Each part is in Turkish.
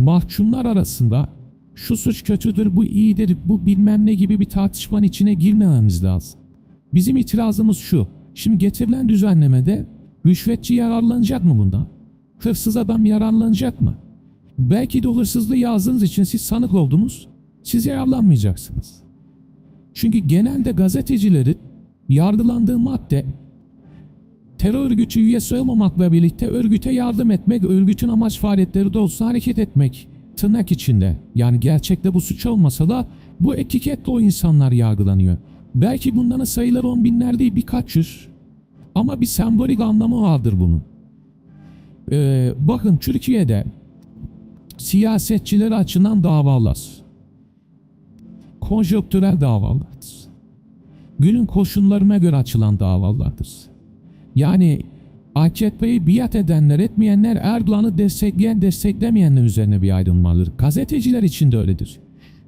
mahkumlar arasında şu suç kötüdür, bu iyidir, bu bilmem ne gibi bir tartışmanın içine girmememiz lazım. Bizim itirazımız şu. Şimdi getirilen düzenlemede rüşvetçi yararlanacak mı bundan? Hırsız adam yararlanacak mı? Belki de o hırsızlığı yazdığınız için siz sanık oldunuz. Siz yararlanmayacaksınız. Çünkü genelde gazetecilerin yargılandığı madde terör örgütü üyesi olmamakla birlikte örgüte yardım etmek, örgütün amaç faaliyetleri doğrultusunda hareket etmek tırnak içinde. Yani gerçekte bu suç olmasa da bu etiketle o insanlar yargılanıyor. Belki bunların sayıları on binler değil birkaç yüz. Ama bir sembolik anlamı vardır bunun. Ee, bakın Türkiye'de siyasetçileri açılan davalar, konjonktürel davalardır. Günün koşullarına göre açılan davalardır. Yani AKP'yi biat edenler etmeyenler Erdoğan'ı destekleyen desteklemeyenler üzerine bir vardır. Gazeteciler için de öyledir.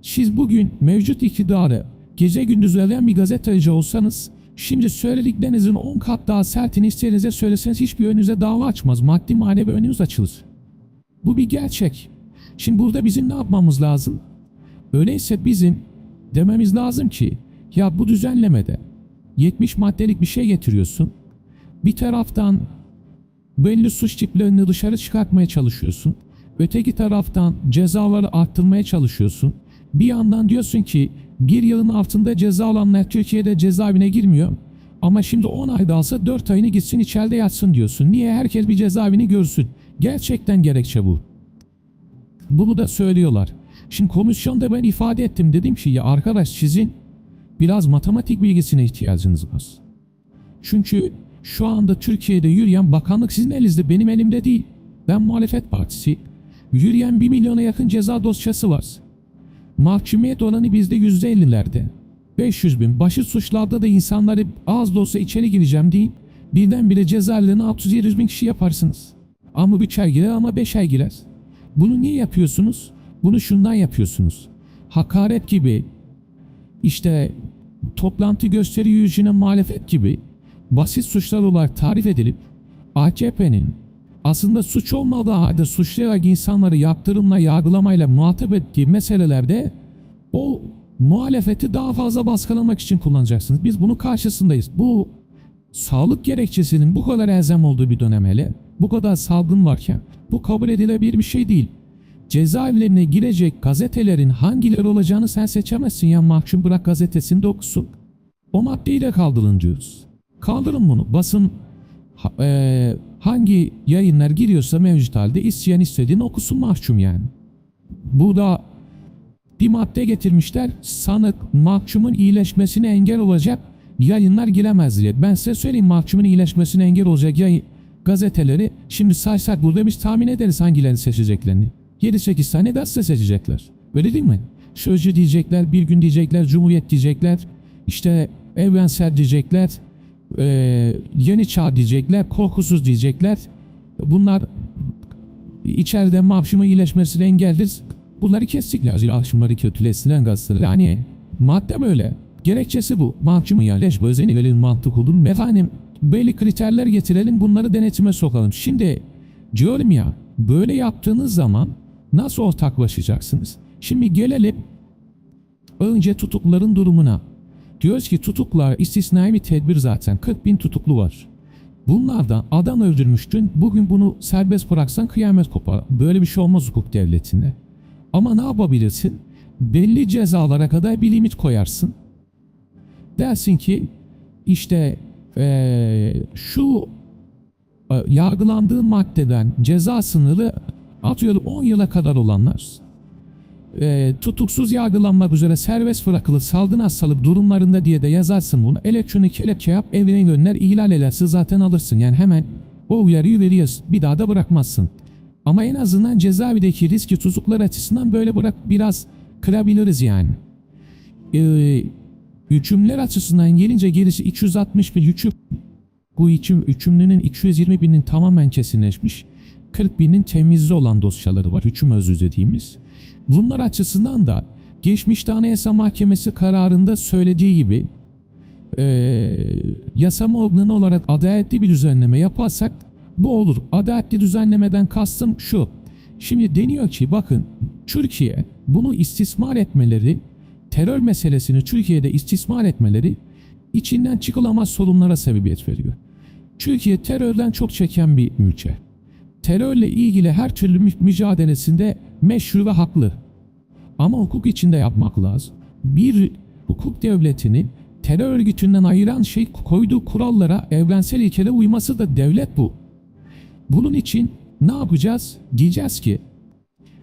Siz bugün mevcut iktidarı gece gündüz ölen bir gazeteci olsanız şimdi söylediklerinizin 10 kat daha sertini istediğinizde söyleseniz hiçbir önünüze dava açmaz. Maddi manevi önünüz açılır. Bu bir gerçek. Şimdi burada bizim ne yapmamız lazım? Öyleyse bizim dememiz lazım ki ya bu düzenlemede 70 maddelik bir şey getiriyorsun. Bir taraftan belli suç tiplerini dışarı çıkartmaya çalışıyorsun. Öteki taraftan cezaları arttırmaya çalışıyorsun. Bir yandan diyorsun ki bir yılın altında ceza alanlar Türkiye'de cezaevine girmiyor. Ama şimdi 10 ayda alsa 4 ayını gitsin içeride yatsın diyorsun. Niye? Herkes bir cezaevini görsün. Gerçekten gerekçe bu. Bunu da söylüyorlar. Şimdi komisyonda ben ifade ettim. Dedim ki ya arkadaş sizin biraz matematik bilgisine ihtiyacınız var. Çünkü şu anda Türkiye'de yürüyen bakanlık sizin elinizde benim elimde değil. Ben muhalefet partisi. Yürüyen 1 milyona yakın ceza dosyası var. Mahkumiyet oranı bizde %50'lerde. 500 bin. Başı suçlarda da insanları az da olsa içeri gireceğim deyip birdenbire cezaevlerine 600-700 bin kişi yaparsınız. Ama 3 ay girer ama 5 ay girer. Bunu niye yapıyorsunuz? Bunu şundan yapıyorsunuz. Hakaret gibi, işte toplantı gösteri yüzüne muhalefet gibi basit suçlar olarak tarif edilip AKP'nin aslında suç olmadığı halde suçlayarak insanları yaptırımla yargılamayla muhatap ettiği meselelerde o muhalefeti daha fazla baskılamak için kullanacaksınız. Biz bunun karşısındayız. Bu sağlık gerekçesinin bu kadar elzem olduğu bir dönem hele bu kadar salgın varken bu kabul edilebilir bir şey değil. Cezaevlerine girecek gazetelerin hangileri olacağını sen seçemezsin ya mahkum bırak gazetesini de okusun. O maddeyi de kaldırın diyoruz. Kaldırın bunu. Basın eee, hangi yayınlar giriyorsa mevcut halde isteyen istediğini okusun mahkum yani. Bu da bir madde getirmişler. Sanık mahkumun iyileşmesine engel olacak yayınlar giremez diye. Ben size söyleyeyim mahkumun iyileşmesine engel olacak yayın gazeteleri şimdi saysak burada biz tahmin ederiz hangilerini seçeceklerini. 7-8 tane gazete seçecekler. Öyle değil mi? Sözcü diyecekler, bir gün diyecekler, Cumhuriyet diyecekler, işte evrensel diyecekler, eee, yeni çağ diyecekler, korkusuz diyecekler. Bunlar içeride mahkumun iyileşmesine engeldir. Bunları kestikler. Mahkumları kötüleştiren gazeteler. Yani madde böyle. Gerekçesi bu. Mahkumun iyileşme özellikleri mantık olur? Efendim belli kriterler getirelim bunları denetime sokalım. Şimdi diyorum ya böyle yaptığınız zaman nasıl ortaklaşacaksınız? Şimdi gelelim önce tutukların durumuna. Diyoruz ki tutuklar istisnai bir tedbir zaten. 40 bin tutuklu var. Bunlardan adam öldürmüştün. Bugün bunu serbest bıraksan kıyamet kopar. Böyle bir şey olmaz hukuk devletinde. Ama ne yapabilirsin? Belli cezalara kadar bir limit koyarsın. Dersin ki işte eee, şu e, yargılandığı maddeden ceza sınırı atıyorum 10 yıla kadar olanlar e, tutuksuz yargılanmak üzere serbest bırakılıp salgın hastalık durumlarında diye de yazarsın bunu. Elektronik kelepçe yap evine gönder ihlal ederse zaten alırsın. Yani hemen o uyarıyı veriyorsun. Bir daha da bırakmazsın. Ama en azından cezaevindeki riski tutuklar açısından böyle bırak biraz kırabiliriz yani. Ee, hükümler açısından gelince gerisi 261 hüküm. Bu hüküm, hükümlünün 220 binin tamamen kesinleşmiş. 40 binin temizli olan dosyaları var. Hüküm özü dediğimiz. Bunlar açısından da geçmişte Anayasa Mahkemesi kararında söylediği gibi eee yasama organı olarak adaletli bir düzenleme yaparsak bu olur. Adaletli düzenlemeden kastım şu. Şimdi deniyor ki bakın Türkiye bunu istismar etmeleri, terör meselesini Türkiye'de istismar etmeleri içinden çıkılamaz sorunlara sebebiyet veriyor. Türkiye terörden çok çeken bir ülke. Terörle ilgili her türlü mü- mücadelesinde meşru ve haklı. Ama hukuk içinde yapmak lazım. Bir hukuk devletini terör örgütünden ayıran şey koyduğu kurallara, evrensel ilkelere uyması da devlet bu. Bunun için ne yapacağız? Diyeceğiz ki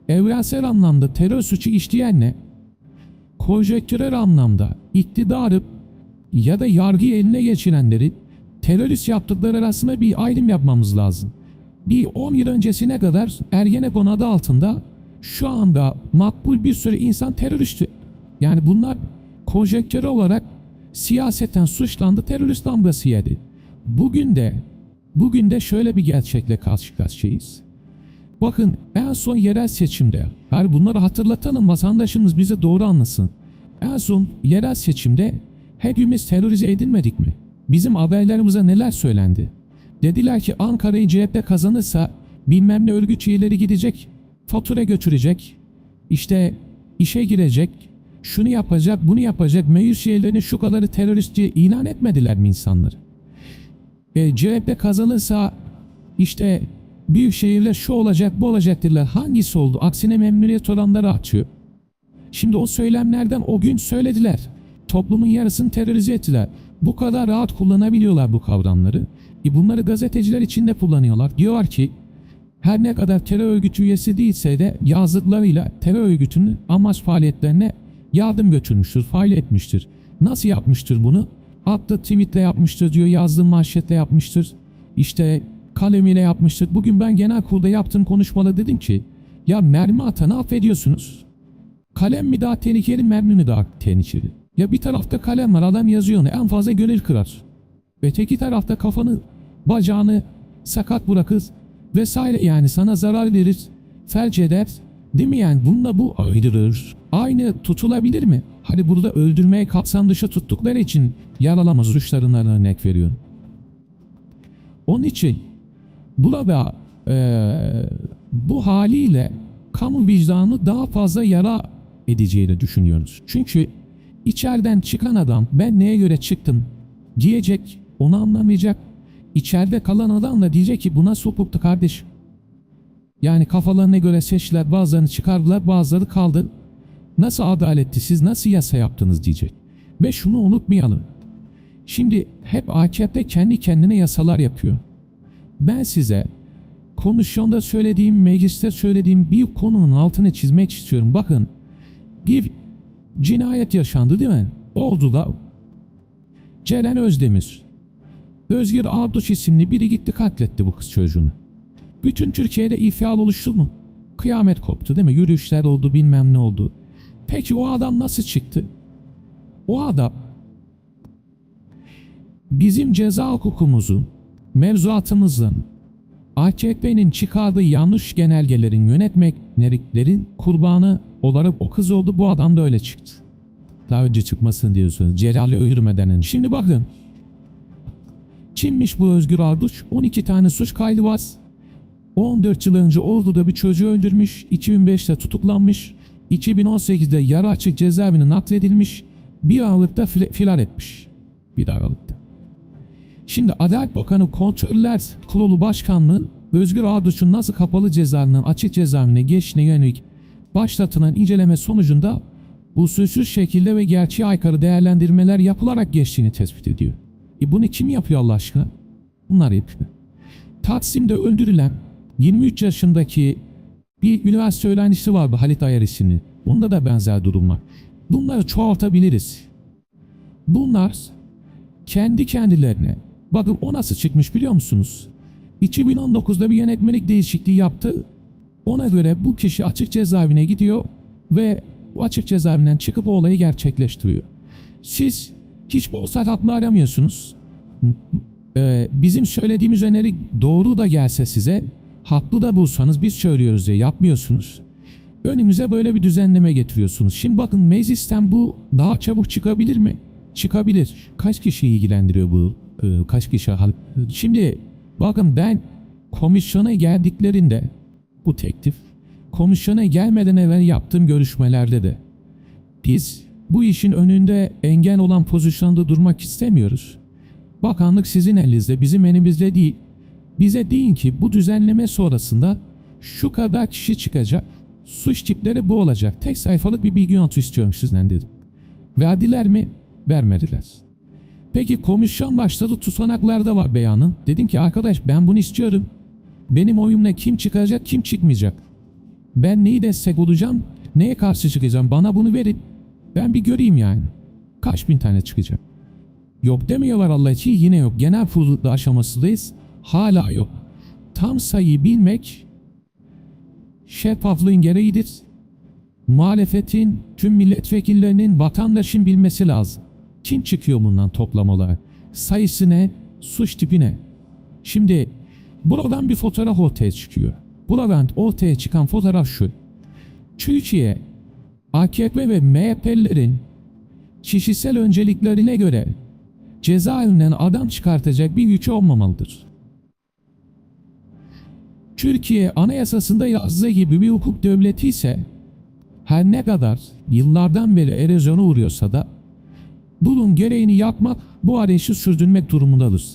evrensel anlamda terör suçu işleyenle konjektürel anlamda iktidarı ya da yargıyı eline geçirenleri terörist yaptıkları arasında bir ayrım yapmamız lazım. Bir 10 yıl öncesine kadar Ergenekon adı altında şu anda makbul bir sürü insan teröristti. Yani bunlar konjektürel olarak siyaseten suçlandı, terörist damgası yedi. Bugün de bugün de şöyle bir gerçekle karşı karşıyayız. Bakın en son yerel seçimde, her bunları hatırlatalım vatandaşımız bize doğru anlasın. En son yerel seçimde hepimiz terörize edilmedik mi? Bizim haberlerimize neler söylendi? Dediler ki Ankara'yı CHP kazanırsa bilmem ne örgüt üyeleri gidecek, fatura götürecek, işte işe girecek, şunu yapacak, bunu yapacak, meclis üyelerini şu kadarı terörist diye ilan etmediler mi insanları? E, CHP kazanırsa işte büyük şehirler şu olacak bu olacak dediler. Hangisi oldu? Aksine memnuniyet oranları artıyor. Şimdi o söylemlerden o gün söylediler. Toplumun yarısını terörize ettiler. Bu kadar rahat kullanabiliyorlar bu kavramları. E bunları gazeteciler için de kullanıyorlar. Diyorlar ki her ne kadar terör örgütü üyesi değilse de yazdıklarıyla terör örgütünün amaç faaliyetlerine yardım götürmüştür, fail etmiştir. Nasıl yapmıştır bunu? Hatta tweetle yapmıştır diyor, yazdığı manşetle yapmıştır. İşte kalemiyle yapmıştır. Bugün ben genel kurulda yaptığım konuşmada dedim ki ya mermi atanı affediyorsunuz. Kalem mi daha tehlikeli, mermi mi daha tehlikeli? Ya bir tarafta kalem var, adam yazıyor onu, en fazla gönül kırar. Öteki tarafta kafanı, bacağını sakat bırakır vesaire yani sana zarar verir, felç eder. Değil mi yani? Bununla bu ayrılır. Aynı tutulabilir mi? Hani burada öldürmeye kapsam dışı tuttukları için yaralama suçlarından örnek veriyorum. Onun için burada eee, bu haliyle kamu vicdanı daha fazla yara edeceğini düşünüyoruz. Çünkü içeriden çıkan adam ben neye göre çıktım diyecek onu anlamayacak. İçeride kalan adam da diyecek ki bu nasıl hukuktu kardeşim? Yani kafalarına göre seçtiler bazılarını çıkardılar bazıları kaldı. Nasıl adaletti siz nasıl yasa yaptınız diyecek. Ve şunu unutmayalım. Şimdi hep AKP kendi kendine yasalar yapıyor. Ben size komisyonda söylediğim, mecliste söylediğim bir konunun altını çizmek istiyorum. Bakın bir cinayet yaşandı değil mi? Oldu da Ceren Özdemir, Özgür Arduç isimli biri gitti katletti bu kız çocuğunu. Bütün Türkiye'de ifal oluştu mu? Kıyamet koptu değil mi? Yürüyüşler oldu bilmem ne oldu. Peki o adam nasıl çıktı? O adam bizim ceza hukukumuzun, mevzuatımızın, AKP'nin çıkardığı yanlış genelgelerin, yönetmeliklerin kurbanı olarak o kız oldu. Bu adam da öyle çıktı. Daha önce çıkmasın diyorsunuz. Celal'i öldürmeden önce. Şimdi bakın. Kimmiş bu Özgür Arduç? 12 tane suç kaydı var. 14 yıl önce Ordu'da bir çocuğu öldürmüş. 2005'te tutuklanmış. 2018'de yarı açık cezaevine nakledilmiş. Bir Aralık'ta fil- filan etmiş. Bir Aralık'ta. Şimdi Adalet Bakanı Kontroller Kurulu Başkanlığı Özgür Arduç'un nasıl kapalı cezaevinden açık cezaevine geçtiğine yönelik başlatılan inceleme sonucunda usulsüz şekilde ve gerçeğe aykırı değerlendirmeler yapılarak geçtiğini tespit ediyor. E bunu kim yapıyor Allah aşkına? Bunlar yapıyor. Taksim'de öldürülen 23 yaşındaki bir üniversite öğrencisi vardı Halit Ayar isimli. Onda da benzer durum var. Bunları çoğaltabiliriz. Bunlar kendi kendilerine bakın o nasıl çıkmış biliyor musunuz? 2019'da bir yönetmelik değişikliği yaptı. Ona göre bu kişi açık cezaevine gidiyor ve bu açık cezaevinden çıkıp o olayı gerçekleştiriyor. Siz hiç olsa haklı aramıyorsunuz. Ee, bizim söylediğimiz öneri doğru da gelse size haklı da bulsanız biz söylüyoruz diye yapmıyorsunuz. Önümüze böyle bir düzenleme getiriyorsunuz. Şimdi bakın meclisten bu daha çabuk çıkabilir mi? Çıkabilir. Kaç kişi ilgilendiriyor bu? Ee, kaç kişi? Şimdi bakın ben komisyona geldiklerinde bu teklif komisyona gelmeden evvel yaptığım görüşmelerde de biz bu işin önünde engel olan pozisyonda durmak istemiyoruz. Bakanlık sizin elinizde, bizim elimizde değil. Bize deyin ki bu düzenleme sonrasında şu kadar kişi çıkacak, suç tipleri bu olacak. Tek sayfalık bir bilgi notu istiyorum sizden dedim. Verdiler mi? Vermediler. Peki komisyon başladı tutanaklarda var beyanın. Dedim ki arkadaş ben bunu istiyorum. Benim oyumla kim çıkacak kim çıkmayacak. Ben neyi destek olacağım neye karşı çıkacağım bana bunu verin. Ben bir göreyim yani. Kaç bin tane çıkacak. Yok demiyorlar Allah için yine yok. Genel kurulu aşamasındayız. Hala yok. Tam sayıyı bilmek şeffaflığın gereğidir. Muhalefetin, tüm milletvekillerinin, vatandaşın bilmesi lazım. Kim çıkıyor bundan toplam olarak? Sayısı ne? Suç tipi ne? Şimdi buradan bir fotoğraf ortaya çıkıyor. Buradan ortaya çıkan fotoğraf şu. Türkiye, AKP ve MHP'lerin kişisel önceliklerine göre cezaevinden adam çıkartacak bir güç olmamalıdır. Türkiye anayasasında yazdığı gibi bir hukuk devleti ise her ne kadar yıllardan beri erozyona uğruyorsa da bunun gereğini yapmak bu arayışı sürdürmek durumundadır.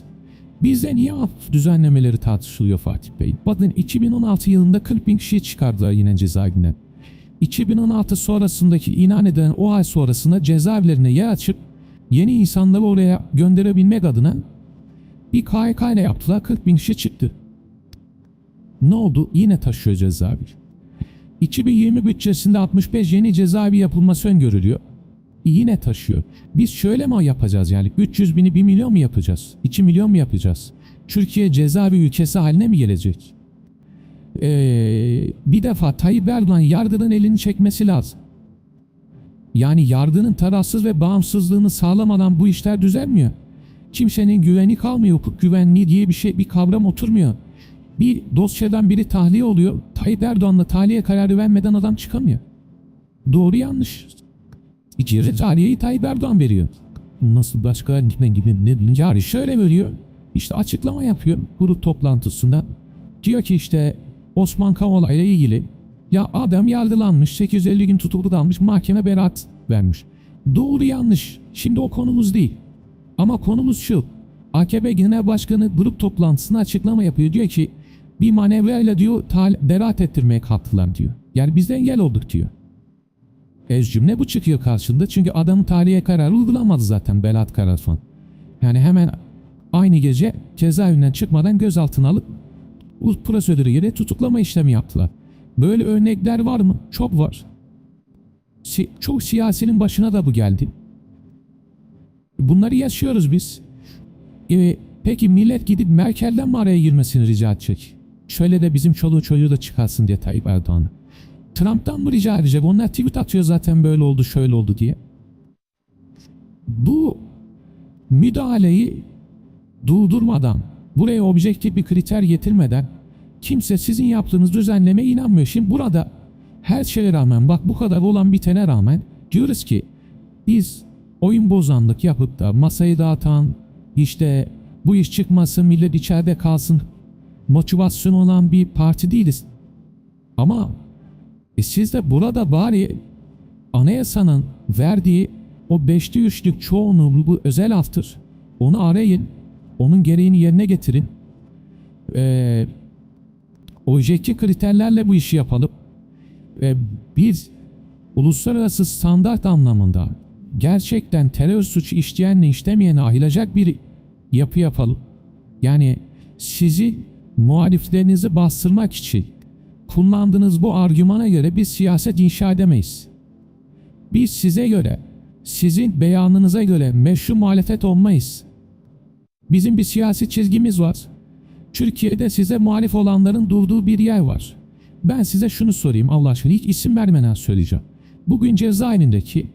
Bizde niye af düzenlemeleri tartışılıyor Fatih Bey? Bakın 2016 yılında 40 bin kişiyi çıkardılar yine cezaevinden. 2016 sonrasındaki inan edilen o ay sonrasında cezaevlerine yer açıp yeni insanları oraya gönderebilmek adına bir KHK ile yaptılar 40 bin kişi çıktı. Ne oldu? Yine taşıyor cezaevi. 2020 bütçesinde 65 yeni cezaevi yapılması öngörülüyor. Yine taşıyor. Biz şöyle mi yapacağız yani? 300 bini 1 milyon mu yapacağız? 2 milyon mu yapacağız? Türkiye cezaevi ülkesi haline mi gelecek? Ee, bir defa Tayyip Erdoğan yardının elini çekmesi lazım. Yani yardının tarafsız ve bağımsızlığını sağlamadan bu işler düzelmiyor. Kimsenin güveni kalmıyor. Hukuk güvenliği diye bir şey, bir kavram oturmuyor. Bir dosyadan biri tahliye oluyor. Tayyip Erdoğan'la tahliye kararı vermeden adam çıkamıyor. Doğru yanlış. İçeri tahliyeyi Tayyip Erdoğan veriyor. Nasıl başka ne gibi ne yani şöyle veriyor. İşte açıklama yapıyor grup toplantısında. Diyor ki işte Osman Kavala ile ilgili ya adam yargılanmış 850 gün tutuklu kalmış mahkeme beraat vermiş. Doğru yanlış. Şimdi o konumuz değil. Ama konumuz şu. AKP Genel Başkanı grup toplantısında açıklama yapıyor. Diyor ki bir manevrayla diyor beraat ettirmeye kalktılar diyor. Yani biz de engel olduk diyor. Ez cümle bu çıkıyor karşında. Çünkü adamın tahliye kararı uygulamadı zaten beraat kararı falan. Yani hemen aynı gece cezaevinden çıkmadan gözaltına alıp prosedürü yere tutuklama işlemi yaptılar. Böyle örnekler var mı? Çok var. Si- çok siyasinin başına da bu geldi. Bunları yaşıyoruz biz. Ee, peki millet gidip Merkel'den mi araya girmesini rica edecek? Şöyle de bizim çoluğu çocuğu da çıkarsın diye Tayyip Erdoğan'a. Trump'tan mı rica edecek? Onlar tweet atıyor zaten böyle oldu şöyle oldu diye. Bu müdahaleyi durdurmadan, buraya objektif bir kriter getirmeden kimse sizin yaptığınız düzenlemeye inanmıyor. Şimdi burada her şeye rağmen bak bu kadar olan bitene rağmen diyoruz ki biz oyun bozanlık yapıp da masayı dağıtan işte bu iş çıkmasın millet içeride kalsın motivasyon olan bir parti değiliz. Ama e siz de burada bari anayasanın verdiği o beşli üçlük çoğunluğu bu özel aftır. Onu arayın. Onun gereğini yerine getirin. Ee, objektif kriterlerle bu işi yapalım. Ve biz uluslararası standart anlamında gerçekten terör suçu işleyenle işlemeyene ayrılacak bir yapı yapalım. Yani sizi muhaliflerinizi bastırmak için kullandığınız bu argümana göre biz siyaset inşa edemeyiz. Biz size göre, sizin beyanınıza göre meşru muhalefet olmayız. Bizim bir siyasi çizgimiz var. Türkiye'de size muhalif olanların durduğu bir yer var. Ben size şunu sorayım Allah aşkına hiç isim vermeden söyleyeceğim. Bugün cezaevindeki